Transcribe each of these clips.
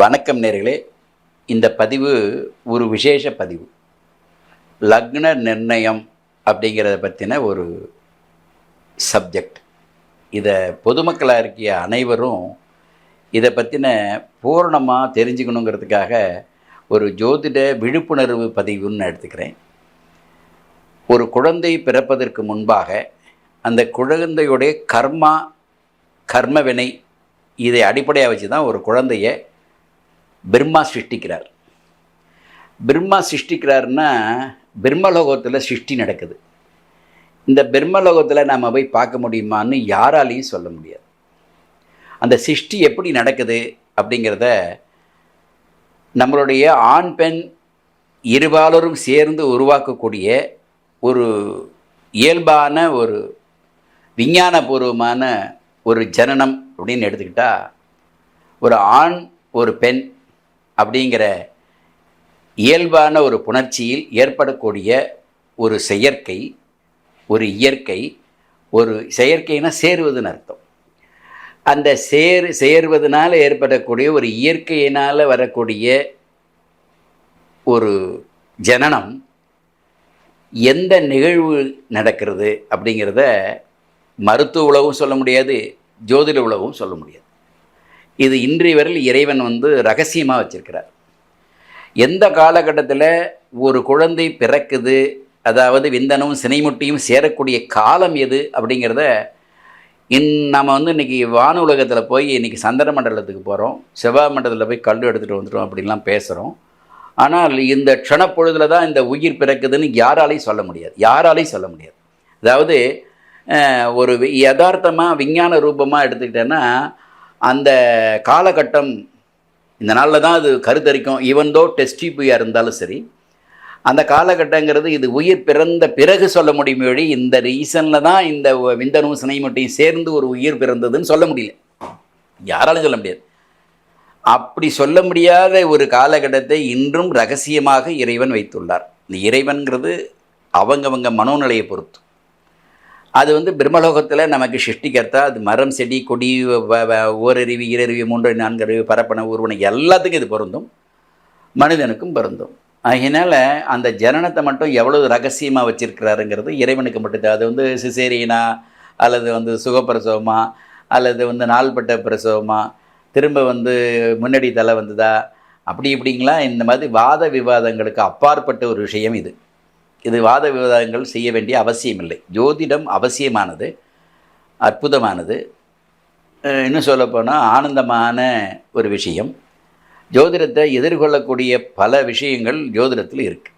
வணக்கம் நேர்களே. இந்த பதிவு ஒரு விசேஷ பதிவு. லக்ன நிர்ணயம் அப்படிங்கிறத பற்றின ஒரு சப்ஜெக்ட் இதை பொதுமக்களாக இருக்கிய அனைவரும் இதை பற்றின பூரணமாக தெரிஞ்சுக்கணுங்கிறதுக்காக ஒரு ஜோதிட விழிப்புணர்வு பதிவுன்னு நான் எடுத்துக்கிறேன். ஒரு குழந்தை பிறப்பதற்கு முன்பாக அந்த குழந்தையுடைய கர்மா கர்மவினை இதை அடிப்படையாக வச்சு தான் ஒரு குழந்தைய பிரம்மா சிருஷ்டிக்கிறார். பிரம்மா சிருஷ்டிக்கிறாருன்னா பிரம்மலோகத்தில் சிருஷ்டி நடக்குது. இந்த பிரம்மலோகத்தில் நாம் போய் பார்க்க முடியுமான்னு யாராலையும் சொல்ல முடியாது. அந்த சிருஷ்டி எப்படி நடக்குது அப்படிங்கிறத நம்மளுடைய ஆண் பெண் இருபாலரும் சேர்ந்து உருவாக்கக்கூடிய ஒரு இயல்பான ஒரு விஞ்ஞானபூர்வமான ஒரு ஜனனம் அப்படின்னு எடுத்துக்கிட்டால் ஒரு ஆண் ஒரு பெண் அப்படிங்கிற இயல்பான ஒரு புணர்ச்சியில் ஏற்படக்கூடிய ஒரு செயற்கை ஒரு இயற்கை ஒரு செயற்கைனா சேருவதுன்னு அர்த்தம். அந்த சேர் சேர்வதனால் ஏற்படக்கூடிய ஒரு இயற்கையினால் வரக்கூடிய ஒரு ஜனனம் எந்த நிகழ்வு நடக்கிறது அப்படிங்கிறத மருத்துவ உலகம் சொல்ல முடியாது ஜோதிட உலகம் சொல்ல முடியாது. இது இன்றைய வரையில் இறைவன் வந்து ரகசியமாக வச்சிருக்கிறார். எந்த காலகட்டத்தில் ஒரு குழந்தை பிறக்குது அதாவது விந்தனமும் சினைமுட்டியும் சேரக்கூடிய காலம் எது அப்படிங்கிறத இன் நம்ம வந்து இன்றைக்கி வான உலகத்தில் போய் இன்றைக்கி சந்திர மண்டலத்துக்கு போகிறோம் செவ்வாய் மண்டலத்தில் போய் கல் எடுத்துகிட்டு வந்துட்டோம் அப்படின்லாம் பேசுகிறோம் ஆனால் இந்த க்ஷணப்பொழுதில் தான் இந்த உயிர் பிறக்குதுன்னு யாராலையும் சொல்ல முடியாது யாராலையும் சொல்ல முடியாது. அதாவது ஒரு யதார்த்தமாக விஞ்ஞான ரூபமாக எடுத்துக்கிட்டேன்னா அந்த காலகட்டம் இந்த நாளில் தான் அது கருத்தரிக்கும். ஈவன் தோ டெஸ்டிபியாக இருந்தாலும் சரி அந்த காலகட்டங்கிறது இது உயிர் பிறந்த பிறகு சொல்ல முடியும் வழி இந்த ரீசனில் தான் இந்த விந்தனும் சினைமுட்டையும் சேர்ந்து ஒரு உயிர் பிறந்ததுன்னு சொல்ல முடியல. யாராலும் சொல்ல முடியாது. அப்படி சொல்ல முடியாத ஒரு காலகட்டத்தை இன்றும் ரகசியமாக இறைவன் வைத்துள்ளார். இந்த இறைவன்கிறது அவங்கவங்க மனோநிலையை பொறுத்து. அது வந்து பிரம்மலோகத்தில் நமக்கு சிருஷ்டிகர்த்தா அது மரம் செடி கொடி வ- வ- ஓரறிவு ஈரறிவு மூன்று நான்கு அறிவு பரப்பன ஊர்வனை எல்லாத்துக்கும் இது பொருந்தும். மனிதனுக்கும் பொருந்தும். அதனால் அந்த ஜனனத்தை மட்டும் எவ்வளோ ரகசியமாக வச்சிருக்கிறாருங்கிறது இறைவனுக்கு மட்டும்தான். அது வந்து சிசேரியனா அல்லது வந்து சுகப்பிரசவமா அல்லது வந்து நாள்பட்ட பிரசவமா திரும்ப வந்து முன்னாடி தலை வந்ததா அப்படி இப்படிங்களா? இந்த மாதிரி வாத விவாதங்களுக்கு அப்பாற்பட்ட ஒரு விஷயம் இது. இது வாத விவாதங்கள் செய்ய வேண்டிய அவசியமில்லை. ஜோதிடம் அவசியமானது அற்புதமானது. இன்னும் சொல்லப்போனால் ஆனந்தமான ஒரு விஷயம். ஜோதிடத்தை எதிர்கொள்ளக்கூடிய பல விஷயங்கள் ஜோதிடத்தில் இருக்குது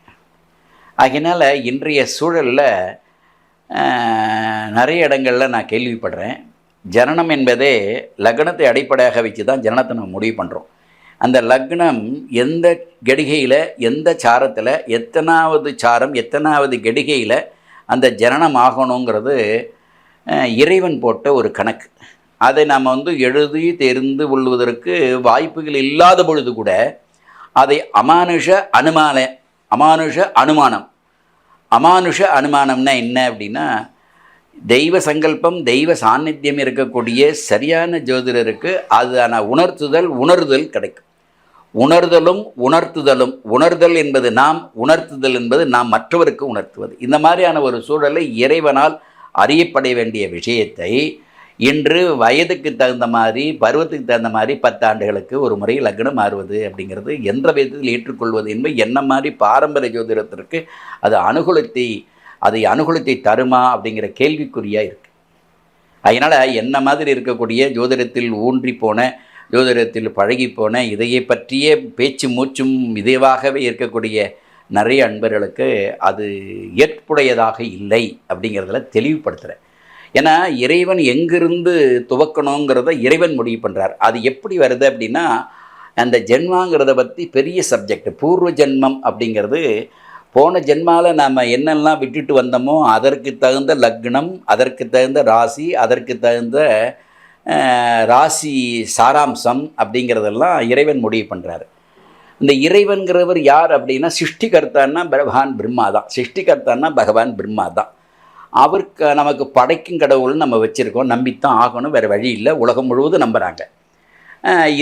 ஆகினால் இன்றைய சூழலில் நிறைய இடங்களில் நான் கேள்விப்படுறேன். ஜனனம் என்பதே லக்னத்தை அடிப்படையாக வச்சு தான் ஜனனத்தை நம்ம முடிவு பண்ணுறோம் அந்த லக்னம் எந்த கெடிகையில் எந்த சாரத்தில் எத்தனாவது சாரம் எத்தனாவது கெடிகையில் அந்த ஜனனம் ஆகணுங்கிறது இறைவன் போட்ட ஒரு கணக்கு. அதை நாம் வந்து எழுதி தெரிந்து கொள்வதற்கு வாய்ப்புகள் இல்லாத பொழுது கூட அதை அமானுஷ அனுமான அமானுஷ அனுமானம். அமானுஷ அனுமானம்னா என்ன அப்படின்னா தெய்வ சங்கல்பம் தெய்வ சாநித்தியம் இருக்கக்கூடிய சரியான ஜோதிடருக்கு அதான உணர்த்துதல் உணர்தல் கிடைக்கும். உணர்தலும் உணர்த்துதலும். உணர்தல் என்பது நாம் உணர்த்துதல் என்பது நாம் மற்றவருக்கு உணர்த்துவது. இந்த மாதிரியான ஒரு சூழலை இறைவனால் அறியப்பட வேண்டிய விஷயத்தை இன்று வயதுக்கு தகுந்த மாதிரி பருவத்துக்கு தகுந்த மாதிரி பத்தாண்டுகளுக்கு ஒரு முறை லக்னம் மாறுவது அப்படிங்கிறது எந்த விதத்தில் ஏற்றுக்கொள்வது என்பது என்ன மாதிரி பாரம்பரிய ஜோதிடத்திற்கு அது அனுகூலத்தை அதை அனுகூலத்தை தருமா அப்படிங்கிற கேள்விக்குறியாக இருக்குது அதனால் என்ன மாதிரி இருக்கக்கூடிய ஜோதிடத்தில் ஊன்றி போன ஜோதிடத்தில் பழகி போன இதையை பற்றிய பேச்சு மூச்சும் இதுவாகவே இருக்கக்கூடிய நிறைய அன்பர்களுக்கு அது ஏற்புடையதாக இல்லை அப்படிங்கிறதுல தெளிவுபடுத்துகிறேன் ஏன்னா இறைவன் எங்கிருந்து துவக்கணுங்கிறத இறைவன் முடிவு பண்ணுறார் அது எப்படி வருது அப்படின்னா அந்த ஜென்மாங்கிறத பற்றி பெரிய சப்ஜெக்ட் பூர்வ ஜென்மம் அப்படிங்கிறது போன ஜென்மாவில் நாம் என்னெல்லாம் விட்டுட்டு வந்தோமோ அதற்கு தகுந்த லக்னம் அதற்கு தகுந்த ராசி அதற்கு தகுந்த ராசி சாராம்சம் அப்படிங்கிறதெல்லாம் இறைவன் முடிவு பண்ணுறாரு இந்த இறைவன்கிறவர் யார் அப்படின்னா சிருஷ்டிகர்த்தான்னா பகவான் பிரம்மா தான். சிருஷ்டிகர்த்தான்னா பகவான் பிரம்மா தான். அவருக்கு நமக்கு படைக்கும் கடவுள்னு நம்ம வச்சுருக்கோம். நம்பித்தான் ஆகணும். வேறு வழி இல்லை. உலகம் முழுவதும் நம்புகிறாங்க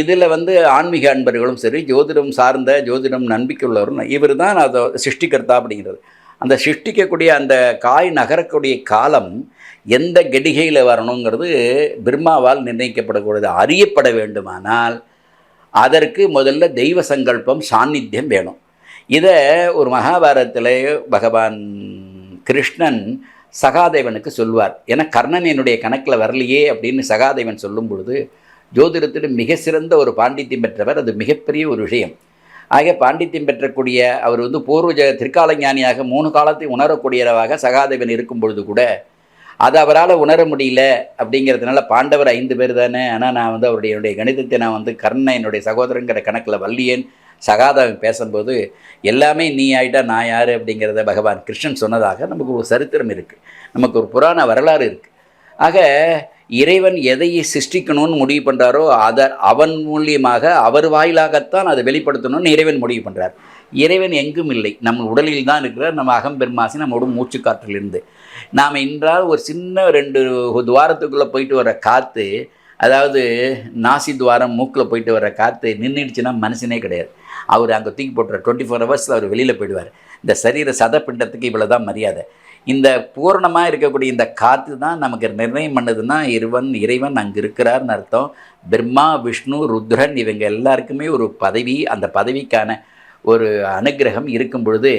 இதில் வந்து ஆன்மீக அன்பர்களும் சரி ஜோதிடம் சார்ந்த ஜோதிடம் நம்பிக்கை உள்ளவரும் இவர் தான் அதை சிருஷ்டிகர்த்தா அப்படிங்கிறது. அந்த சிருஷ்டிக்கக்கூடிய அந்த காய் நகரக்கூடிய காலம் எந்த கெடிகையில் வரணுங்கிறது பிரம்மாவால் நிர்ணயிக்கப்படக்கூடியது. அறியப்பட வேண்டுமானால் அதற்கு முதல்ல தெய்வ சங்கல்பம் சாநித்தியம் வேணும். இதை ஒரு மகாபாரதத்தில் பகவான் கிருஷ்ணன் சகாதேவனுக்கு சொல்வார். ஏன்னா கர்ணன் என்னுடைய கணக்கில் வரலையே அப்படின்னு சகாதேவன் சொல்லும் பொழுது ஜோதிடத்தில் மிக சிறந்த ஒரு பாண்டித்யம் பெற்றவர் அது மிகப்பெரிய ஒரு விஷயம். ஆக பாண்டித்யம் பெற்றக்கூடிய அவர் வந்து பூர்வஜ திருக்கால ஞானியாக மூணு காலத்தை உணரக்கூடியவராக சகாதேவன் இருக்கும் பொழுது கூட அதை அவரால் உணர முடியல அப்படிங்கிறதுனால பாண்டவர் ஐந்து பேர் தானே. ஆனால் நான் வந்து அவருடைய என்னுடைய கணிதத்தை நான் வந்து கர்ணன் என்னுடைய சகோதரங்கிற கணக்கில் வள்ளியேன் சகாதேவன் பேசும்போது எல்லாமே நீ ஆயிட்டா நான் யார்? அப்படிங்கிறத பகவான் கிருஷ்ணன் சொன்னதாக நமக்கு ஒரு சரித்திரம் இருக்குது நமக்கு ஒரு புராண வரலாறு இருக்குது ஆக இறைவன் எதை சிருஷ்டிக்கணும்னு முடிவு பண்ணுறாரோ அதை அவன் மூலியமாக அவர் வாயிலாகத்தான் அதை வெளிப்படுத்தணும்னு இறைவன் முடிவு பண்ணுறார் இறைவன் எங்கும் இல்லை. நம்ம உடலில் தான் இருக்கிறார். நம்ம அகம்பெருமாசி நம்மளோட மூச்சு காற்றிலிருந்து. நாம் இன்றால் ஒரு சின்ன ரெண்டு துவாரத்துக்குள்ளே போயிட்டு வர காற்று அதாவது நாசி துவாரம் மூக்கில் போயிட்டு வர காற்று நின்றுடுச்சுன்னா மனுஷனே கிடையாது. அவர் அங்கே தூக்கி போட்டுற டுவெண்ட்டி ஃபோர் ஹவர்ஸில் அவர் வெளியில் போயிடுவார். இந்த சரீர சதப்பிண்டத்துக்கு இவ்வளோ தான் மரியாதை. இந்த பூரணமாக இருக்கக்கூடிய இந்த காற்று தான் நமக்கு நிர்ணயம் பண்ணதுன்னா இறைவன் இறைவன் அங்கே இருக்கிறார்னு அர்த்தம். பிரம்மா விஷ்ணு ருத்ரன் இவங்க எல்லாருக்குமே ஒரு பதவி. அந்த பதவிக்கான ஒரு அனுகிரகம் இருக்கும் பொழுது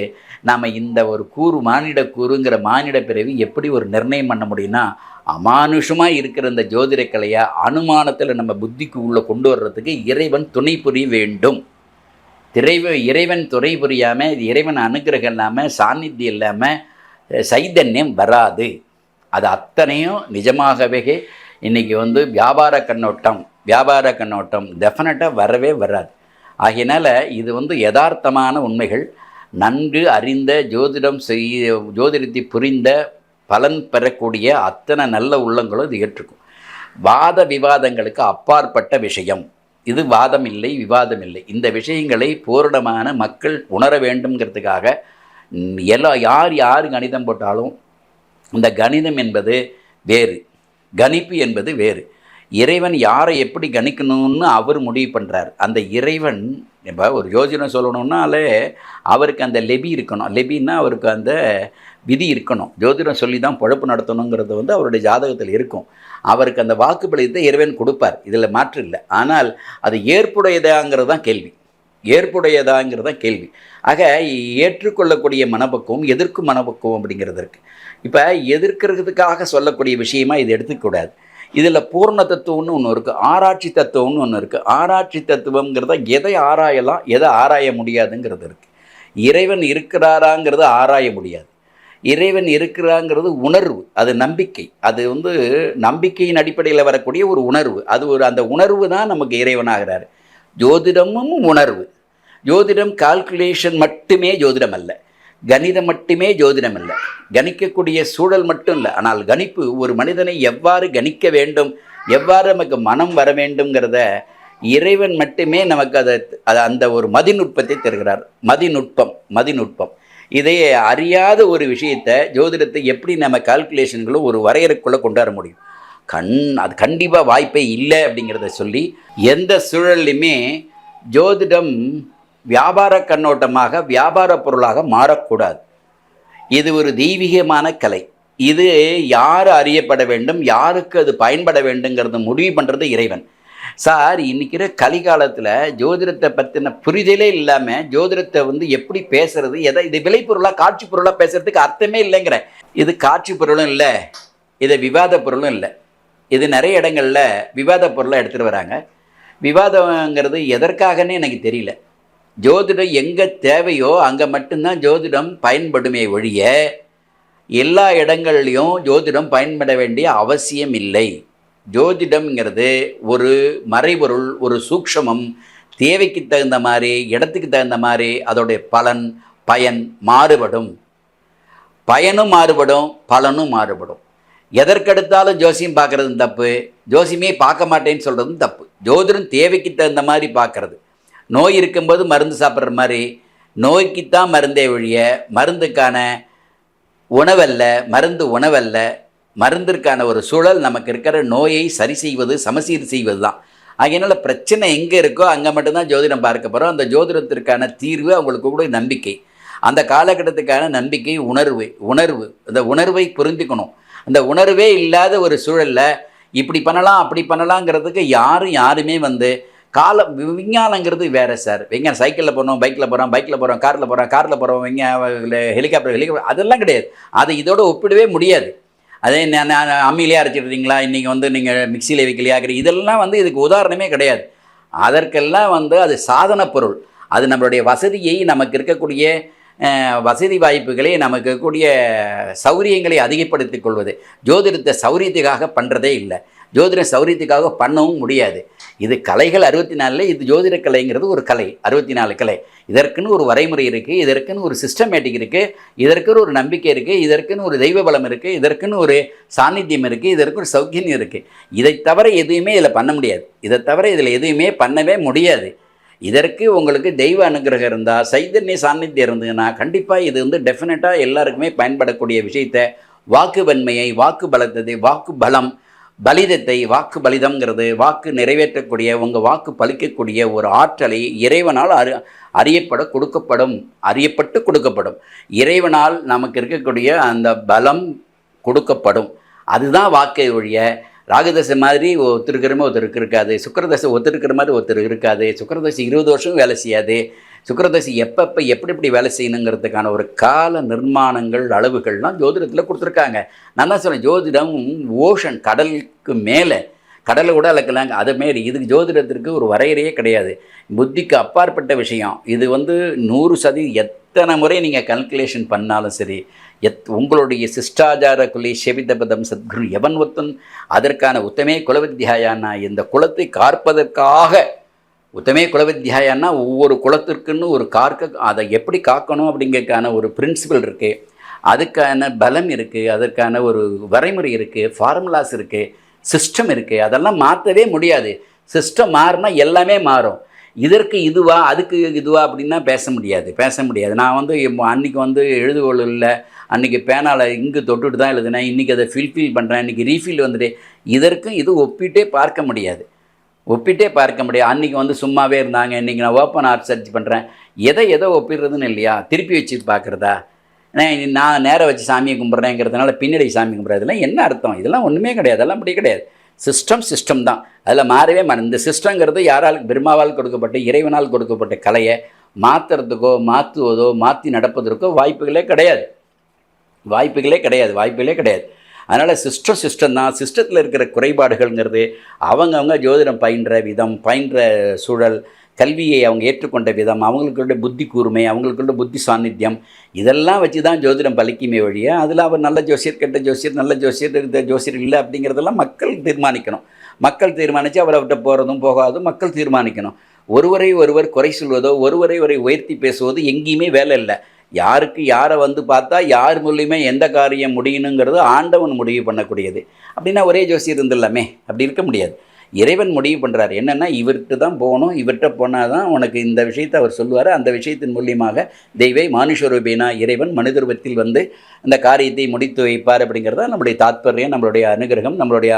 நாம் இந்த ஒரு கூறு மானிட கூறுங்கிற மானிட பிறவி எப்படி ஒரு நிர்ணயம் பண்ண முடியும்னா அமானுஷமாக இருக்கிற இந்த ஜோதிட கலையை அனுமானத்தில் நம்ம புத்திக்கு உள்ளே கொண்டு வர்றதுக்கு இறைவன் துணை புரிய வேண்டும். திரைவ இறைவன் துறை புரியாமல் இறைவன் அனுகிரகம் இல்லாமல் சாநித்தியம் இல்லாமல் சைதன்யம் வராது. அது அத்தனையும் நிஜமாகவே இன்றைக்கி வந்து வியாபார கண்ணோட்டம் வியாபார கண்ணோட்டம் டெஃபினட்டாக வரவே வராது. ஆகையினால் இது வந்து யதார்த்தமான உண்மைகள். நன்கு அறிந்த ஜோதிடம் செய்ய ஜோதிடத்தை புரிந்த பலன் பெறக்கூடிய அத்தனை நல்ல உள்ளங்களும் இது ஏற்றுக்கும். வாத விவாதங்களுக்கு அப்பாற்பட்ட விஷயம். இது வாதம் இல்லை விவாதம் இல்லை. இந்த விஷயங்களை பூரணமான மக்கள் உணர வேண்டும்ங்கிறதுக்காக எல்லா யார் யார் கணிதம் போட்டாலும் இந்த கணிதம் என்பது வேறு. கணிப்பு என்பது வேறு. இறைவன் யாரை எப்படி கணிக்கணும்னு அவர் முடிவு பண்ணுறார் அந்த இறைவன் இப்போ ஒரு யோஜனை சொல்லணும்னாலே அவருக்கு அந்த லெபி இருக்கணும். லெபின்னா அவருக்கு அந்த விதி இருக்கணும். ஜோதிடம் சொல்லி தான் பொழப்பு நடத்தணுங்கிறது வந்து அவருடைய ஜாதகத்தில் இருக்கும். அவருக்கு அந்த வாக்குப்பளித்தை இறைவன் கொடுப்பார். இதில் மாற்று இல்லை. ஆனால் அது ஏற்புடையதாங்கிறது தான் கேள்வி. ஏற்புடையதாங்கிறது தான் கேள்வி. ஆக ஏற்றுக்கொள்ளக்கூடிய மனப்பக்குவம் எதிர்க்கும் மனப்பக்குவம் அப்படிங்கிறது இருக்குது இப்போ எதிர்க்கிறதுக்காக சொல்லக்கூடிய விஷயமா இது எடுத்துக்கூடாது இதில் பூர்ண தத்துவம்னு ஒன்று இருக்குது ஆராய்ச்சி தத்துவம்னு ஒன்று இருக்குது ஆராய்ச்சி தத்துவங்கிறத எதை ஆராயலாம் எதை ஆராய முடியாதுங்கிறது இருக்குது இறைவன் இருக்கிறாராங்கிறத ஆராய முடியாது. இறைவன் இருக்கிறாங்கிறது உணர்வு அது நம்பிக்கை. அது வந்து நம்பிக்கையின் அடிப்படையில் வரக்கூடிய ஒரு உணர்வு. அது ஒரு அந்த உணர்வு தான் நமக்கு இறைவனாகிறாரு. ஜோதிடமும் உணர்வு. ஜோதிடம் கால்குலேஷன் மட்டுமே ஜோதிடம் அல்ல கணிதம் மட்டுமே ஜோதிடம் அல்ல கணிக்கக்கூடிய சூழல் மட்டும் இல்லை ஆனால் கணிப்பு ஒரு மனிதனை எவ்வாறு கணிக்க வேண்டும் எவ்வாறு நமக்கு மனம் வர வேண்டும்ங்கிறத இறைவன் மட்டுமே நமக்கு அதை அதை அந்த ஒரு மதிநுட்பத்தை தருகிறார். மதிநுட்பம் மதிநுட்பம். இதையே அறியாத ஒரு விஷயத்தை ஜோதிடத்தை எப்படி நம்ம கால்குலேஷன்களும் ஒரு வரையறைக்குள்ளே கொண்டு வர முடியும்? கண் அது கண்டிப்பாக வாய்ப்பே இல்லை அப்படிங்கிறத சொல்லி எந்த சூழல்லையுமே ஜோதிடம் வியாபார கண்ணோட்டமாக வியாபார பொருளாக மாறக்கூடாது. இது ஒரு தெய்வீகமான கலை. இது யார் அறியப்பட வேண்டும் யாருக்கு அது பயன்பட வேண்டுங்கிறத முடிவு பண்ணுறது இறைவன். சார் இன்னைக்கிற கலிகாலத்தில் ஜோதிடத்தை பற்றின புரிதலே இல்லாமல் ஜோதிடத்தை வந்து எப்படி பேசுறது எதை இது விளைபொருளாக காட்சி பொருளாக பேசுறதுக்கு அர்த்தமே இல்லைங்கிற இது காட்சி பொருளும் இல்லை இது விவாத பொருளும் இல்லை. இது நிறைய இடங்களில் விவாத பொருளை எடுத்துகிட்டு வராங்க. விவாதங்கிறது எதற்காகன்னு எனக்கு தெரியல. ஜோதிடம் எங்கே தேவையோ அங்கே மட்டும்தான் ஜோதிடம் பயன்படுமே ஒழிய எல்லா இடங்கள்லையும் ஜோதிடம் பயன்பட வேண்டிய அவசியம் இல்லை. ஜோதிடம்ங்கிறது ஒரு மறைபொருள் ஒரு சூக்ஷமம். தேவைக்கு தகுந்த மாதிரி இடத்துக்கு தகுந்த மாதிரி அதோடைய பலன் பயன் மாறுபடும். பயனும் மாறுபடும் பலனும் மாறுபடும். எதற்கெடுத்தாலும் ஜோசியம் பார்க்குறது தப்பு. ஜோசியமே பார்க்க மாட்டேன்னு சொல்கிறதும் தப்பு. ஜோதிடம் தேவைக்கு தகுந்த மாதிரி பார்க்குறது. நோய் இருக்கும்போது மருந்து சாப்பிட்ற மாதிரி நோய்க்குத்தான் மருந்தே ஒழிய மருந்துக்கான உணவல்ல மருந்து உணவல்ல மருந்திற்கான ஒரு சூழல் நமக்கு இருக்கிற நோயை சரி செய்வது சமசீர் செய்வது தான் அதனால பிரச்சனை எங்கே இருக்கோ அங்கே மட்டும்தான் ஜோதிடம் பார்க்க போகிறோம் அந்த ஜோதிடத்திற்கான தீர்வு அவங்களுக்கு கூட நம்பிக்கை. அந்த காலகட்டத்துக்கான நம்பிக்கை உணர்வு உணர்வு. அந்த உணர்வை புரிஞ்சுக்கணும். அந்த உணர்வே இல்லாத ஒரு சூழலில் இப்படி பண்ணலாம் அப்படி பண்ணலாங்கிறதுக்கு யாரும் யாருமே வந்து கால விஞ்ஞானங்கிறது வேறு சார். விஞ்ஞானம் சைக்கிளில் போகிறோம் பைக்கில் போகிறோம் பைக்கில் போகிறோம் காரில் போகிறோம் காரில் போகிறோம் விஞ்ஞான ஹெலிகாப்டர் ஹெலிகாப்டர் அதெல்லாம் கிடையாது. அதை இதோட ஒப்பிடவே முடியாது. அதே நான் நான் அம்மியிலே அரைச்சிடுறீங்களா இன்றைக்கி வந்து நீங்கள் மிக்சியில் வைக்கலையா? இதெல்லாம் வந்து இதுக்கு உதாரணமே கிடையாது. அதற்கெல்லாம் வந்து அது சாதன பொருள். அது நம்மளுடைய வசதியை நமக்கு இருக்கக்கூடிய வசதி வாய்ப்புகளை நமக்கு கூடிய சௌரியங்களை அதிகப்படுத்திக் கொள்வது. ஜோதிடத்தை சௌரியத்துக்காக பண்ணுறதே இல்லை. ஜோதிட சௌரியத்துக்காக பண்ணவும் முடியாது. இது கலைகள் அறுபத்தி நாலில் இது ஜோதிட கலைங்கிறது ஒரு கலை அறுபத்தி நாலு கலை. இதற்குன்னு ஒரு வரைமுறை இருக்குது இதற்குன்னு ஒரு சிஸ்டமேட்டிக் இருக்குது இதற்குன்னு ஒரு நம்பிக்கை இருக்குது இதற்குன்னு ஒரு தெய்வ பலம் இருக்குது இதற்குன்னு ஒரு சாநித்தியம் இருக்குது இதற்கு ஒரு சௌக்கியம் இருக்குது இதை தவிர எதுவுமே இதில் பண்ண முடியாது. இதை தவிர இதில் எதுவுமே பண்ணவே முடியாது. இதற்கு உங்களுக்கு தெய்வ அனுகிரகம் இருந்தால் சைதன்ய சாநித்தியம் இருந்ததுன்னா கண்டிப்பாக இது வந்து டெஃபினட்டாக எல்லாருக்குமே பயன்படக்கூடிய விஷயத்தை வாக்கு வன்மையை வாக்கு பலத்ததை வாக்கு பலம் பலிதத்தை வாக்கு பலிதம்ங்கிறது வாக்கு நிறைவேற்றக்கூடிய உங்கள் வாக்கு பலிக்கக்கூடிய ஒரு ஆற்றலை இறைவனால் அறி அறியப்பட கொடுக்கப்படும் அறியப்பட்டு கொடுக்கப்படும். இறைவனால் நமக்கு இருக்கக்கூடிய அந்த பலம் கொடுக்கப்படும். அதுதான் வாக்கை ஒழிய ராகுதசை மாதிரி ஒருத்தர் இருக்கிற மாதிரி ஒருத்தருக்கு இருக்காது. சுக்கரதசை ஒருத்தர் இருக்கிற மாதிரி ஒருத்தர் இருக்காது. சுக்கரதசை இருபது வருஷம் வேலை செய்யாது. சுக்கரதசை எப்பப்போ எப்படி எப்படி வேலை செய்யணுங்கிறதுக்கான ஒரு கால நிர்மாணங்கள் அளவுகள்லாம் ஜோதிடத்தில் கொடுத்துருக்காங்க. நான் தான் சொன்னேன் ஜோதிடம் ஓஷன் கடலுக்கு மேலே கடலை கூட அளக்கலாங்க அது மாரி இதுக்கு ஜோதிடத்திற்கு ஒரு வரையறையே கிடையாது. புத்திக்கு அப்பாற்பட்ட விஷயம். இது வந்து நூறு சதி எத்தனை முறை நீங்கள் கல்குலேஷன் பண்ணாலும் சரி எத் உங்களுடைய சிஷ்டாச்சார குலி செவிதபதம் சத்குரு எவன் ஒத்தன்? அதற்கான உத்தமே குலவித்யாயானா இந்த குலத்தை காற்பதற்காக உத்தமே குலவித்யாயானா ஒவ்வொரு குலத்திற்குன்னு ஒரு கார்க்க அதை எப்படி காக்கணும் அப்படிங்கிறதுக்கான ஒரு பிரின்சிபல் இருக்குது அதுக்கான பலம் இருக்குது அதற்கான ஒரு வரைமுறை இருக்குது ஃபார்முலாஸ் இருக்குது சிஸ்டம் இருக்குது அதெல்லாம் மாற்றவே முடியாது. சிஸ்டம் மாறினா எல்லாமே மாறும். இதற்கு இதுவா அதுக்கு இதுவா அப்படின்னா பேச முடியாது. பேச முடியாது. நான் வந்து அன்றைக்கி அன்னைக்கு வந்து எழுதுகோள் இல்லை. அன்றைக்கி பேனால் இங்கு தொட்டுட்டு தான் எழுதுனேன். இன்றைக்கி அதை ஃபில்ஃபில் பண்ணுறேன் இன்றைக்கி ரீஃபில் வந்துட்டு. இதற்கும் இது ஒப்பிட்டே பார்க்க முடியாது. ஒப்பிட்டே பார்க்க முடியாது. அன்றைக்கி வந்து சும்மாவே இருந்தாங்க. இன்றைக்கி நான் ஓப்பன் ஆர்ட் சர்ச் பண்ணுறேன் எதை எதை ஒப்பிடுறதுன்னு இல்லையா? திருப்பி வச்சு பார்க்குறதா? நான் நான் நேரம் வச்சு சாமியை கும்பிட்றேங்கிறதுனால பின்னாடி சாமி கும்பிட்றதுலாம் என்ன அர்த்தம்? இதெல்லாம் ஒன்றுமே கிடையாது. அதெல்லாம் அப்படி கிடையாது. சிஸ்டம் சிஸ்டம் தான். அதில் மாறவே மாறும் இந்த சிஸ்டங்கிறது யாரால் பெருமாவால் கொடுக்கப்பட்ட இறைவனால் கொடுக்கப்பட்ட கலையை மாற்றுறதுக்கோ மாற்றுவதோ மாற்றி நடப்பதற்கோ வாய்ப்புகளே கிடையாது. வாய்ப்புகளே கிடையாது. வாய்ப்புகளே கிடையாது. அதனால் சிஸ்டம் சிஸ்டம் தான். சிஸ்டத்தில் இருக்கிற குறைபாடுகள்ங்கிறது அவங்கவுங்க ஜோதிடம் பயின்ற விதம் பயின்ற சூழல் கல்வியை அவங்க ஏற்றுக்கொண்ட விதம் அவங்களுக்குள்ள புத்தி கூர்மை அவங்களுக்குள்ள புத்தி சாநித்தியம் இதெல்லாம் வச்சு தான் ஜோதிடம் பலிக்குமே வழிய அதில் அவர் நல்ல ஜோசியர் கெட்ட ஜோசியர் நல்ல ஜோசியர் இந்த ஜோசியர் இல்லை அப்படிங்கிறதெல்லாம் மக்கள் தீர்மானிக்கணும். மக்கள் தீர்மானித்து அவர் அவர்கிட்ட போகிறதும் போகாதும் மக்கள் தீர்மானிக்கணும். ஒருவரை ஒருவர் குறை சொல்வதோ ஒருவரை ஒருவரை உயர்த்தி பேசுவதோ எங்கேயுமே வேலை இல்லை. யாருக்கு யாரை வந்து பார்த்தா யார் மூலியமே எந்த காரியம் முடியணுங்கிறது ஆண்டவன் முடிவு பண்ணக்கூடியது. அப்படின்னா ஒரே ஜோசியர் இருந்துடலாமே அப்படி இருக்க முடியாது. இறைவன் முடிவு பண்ணுறாரு என்னென்னா இவர்கிட்ட தான் போகணும் இவர்கிட்ட போனால் தான் உனக்கு இந்த விஷயத்தை அவர் சொல்லுவார். அந்த விஷயத்தின் மூலியமாக தெய்வை மானுஷரூபேனா இறைவன் மனிதருபத்தில் வந்து அந்த காரியத்தை முடித்து வைப்பார் அப்படிங்கிறது தான் நம்மளுடைய தாத்பரியம் நம்மளுடைய அனுகிரகம் நம்மளுடைய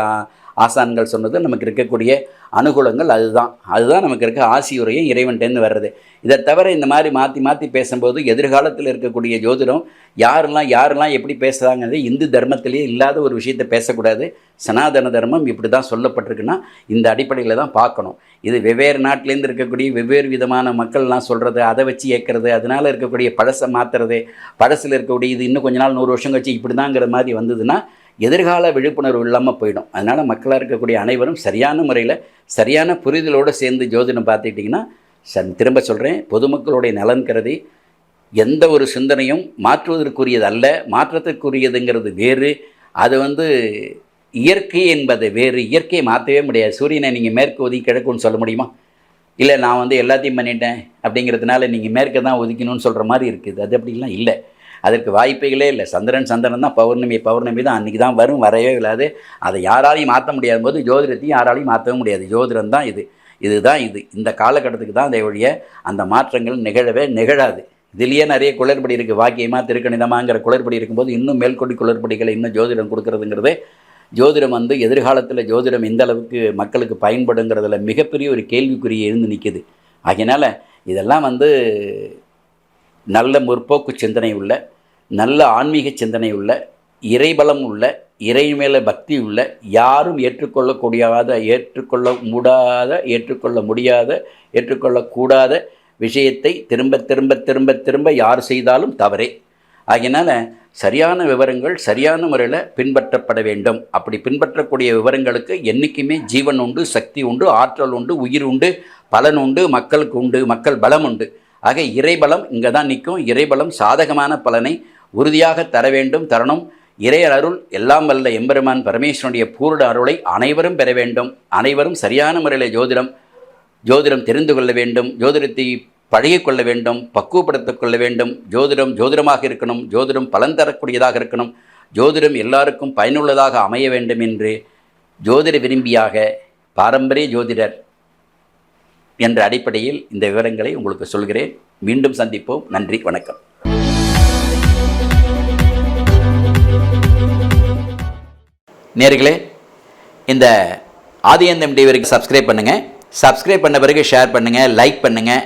ஆசான்கள் சொன்னது நமக்கு இருக்கக்கூடிய அனுகூலங்கள் அதுதான். அதுதான் நமக்கு இருக்க ஆசியுரையும் இறைவன்கிட்டேருந்து வர்றது. இதை தவிர இந்த மாதிரி மாற்றி மாற்றி பேசும்போது எதிர்காலத்தில் இருக்கக்கூடிய ஜோதிடம் யாரெல்லாம் யாரெல்லாம் எப்படி பேசுகிறாங்கிறது இந்து தர்மத்திலேயே இல்லாத ஒரு விஷயத்தை பேசக்கூடாது. சனாதன தர்மம் இப்படி தான் சொல்லப்பட்டிருக்குன்னா இந்த அடிப்படையில் தான் பார்க்கணும். இது வெவ்வேறு நாட்டிலேருந்து இருக்கக்கூடிய வெவ்வேறு விதமான மக்கள்லாம் சொல்கிறது அதை வச்சு ஏற்கிறது அதனால் இருக்கக்கூடிய பழசை மாற்றுறது பழசில் இருக்கக்கூடிய இது இன்னும் கொஞ்ச நாள் நூறு வருஷம் கழிச்சு இப்படி தாங்கிற மாதிரி வந்ததுன்னா எதிர்கால விழிப்புணர்வு இல்லாமல் போயிடும். அதனால் மக்களாக இருக்கக்கூடிய அனைவரும் சரியான முறையில் சரியான புரிதலோடு சேர்ந்து ஜோதிடம் பார்த்துக்கிட்டிங்கன்னா சன் திரும்ப சொல்கிறேன் பொதுமக்களுடைய நலன் கருதி எந்த ஒரு சிந்தனையும் மாற்றுவதற்குரியது அல்ல. மாற்றத்திற்குரியதுங்கிறது வேறு. அது வந்து இயற்கை என்பது வேறு. இயற்கையை மாற்றவே முடியாது. சூரியனை நீங்கள் மேற்கு ஒதுக்கி கிழக்குன்னு சொல்ல முடியுமா? இல்லை நான் வந்து எல்லாத்தையும் பண்ணிட்டேன் அப்படிங்கிறதுனால நீங்கள் மேற்க தான் ஒதுக்கணும்னு சொல்கிற மாதிரி இருக்குது. அது அப்படிலாம் இல்லை. அதற்கு வாய்ப்புகளே இல்லை. சந்திரன் சந்திரன் தான் பௌர்ணமி பௌர்ணமி தான். அன்றைக்கி தான் வரும் வரவே இல்லாது அதை யாராலையும் மாற்ற முடியாத போது ஜோதிடத்தையும் யாராலையும் மாற்றவும் முடியாது. ஜோதிடம் தான் இது. இதுதான் இது. இந்த காலகட்டத்துக்கு தான் அதை ஒழிய அந்த மாற்றங்கள் நிகழவே நிகழாது. இதுலேயே நிறைய குளறுபடி இருக்குது வாக்கியமாக திருக்கணிதமாங்கிற குளறுபடி இருக்கும்போது இன்னும் மேல்கொடி குளறுபடிகளை இன்னும் ஜோதிடம் கொடுக்குறதுங்கிறது ஜோதிடம் வந்து எதிர்காலத்தில் ஜோதிடம் எந்த அளவுக்கு மக்களுக்கு பயன்படுங்கிறதுல மிகப்பெரிய ஒரு கேள்விக்குறியை இருந்து நிற்கிது ஆகையினால் இதெல்லாம் வந்து நல்ல முற்போக்கு சிந்தனை உள்ள நல்ல ஆன்மீக சிந்தனை உள்ள இறைபலம் உள்ள இறை மேல பக்தி உள்ள யாரும் ஏற்றுக்கொள்ளக்கூடியாத ஏற்றுக்கொள்ள முடியாத ஏற்றுக்கொள்ள முடியாத ஏற்றுக்கொள்ளக்கூடாத விஷயத்தை திரும்ப திரும்ப திரும்ப திரும்ப யார் செய்தாலும் தவறே. ஆகையினால சரியான விவரங்கள் சரியான முறையில் பின்பற்றப்பட வேண்டும். அப்படி பின்பற்றக்கூடிய விவரங்களுக்கு என்றைக்குமே ஜீவன் உண்டு சக்தி உண்டு ஆற்றல் உண்டு உயிர் உண்டு பலன் உண்டு மக்களுக்கு உண்டு மக்கள் பலம் உண்டு. ஆக இறைபலம் இங்கே தான் நிற்கும். இறைபலம் சாதகமான பலனை உறுதியாக தர வேண்டும் தரணும். இறை அருள் எல்லாம் வல்ல எம்பெருமான் பரமேஸ்வரனுடைய பூர்ண அருளை அனைவரும் பெற வேண்டும். அனைவரும் சரியான முறையில் ஜோதிடம் ஜோதிடம் தெரிந்து கொள்ள வேண்டும். ஜோதிடத்தை பழகிக்கொள்ள வேண்டும். பக்குவப்படுத்திக் கொள்ள வேண்டும். ஜோதிடம் ஜோதிடமாக இருக்கணும். ஜோதிடம் பலன் தரக்கூடியதாக இருக்கணும். ஜோதிடம் எல்லாருக்கும் பயனுள்ளதாக அமைய வேண்டும் என்று ஜோதிட விரும்பியாக பாரம்பரிய ஜோதிடர் என்ற அடிப்படையில் இந்த விவரங்களை உங்களுக்கு சொல்கிறேன். மீண்டும் சந்திப்போம். நன்றி. வணக்கம். நேர்களே இந்த ஆதியந்தம் டிவிக்கு சப்ஸ்கிரைப் பண்ணுங்கள் சப்ஸ்கிரைப் பண்ண பிறகு ஷேர் பண்ணுங்கள் லைக் பண்ணுங்கள்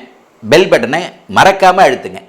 பெல் பட்டனை மறக்காமல் அழுத்துங்க.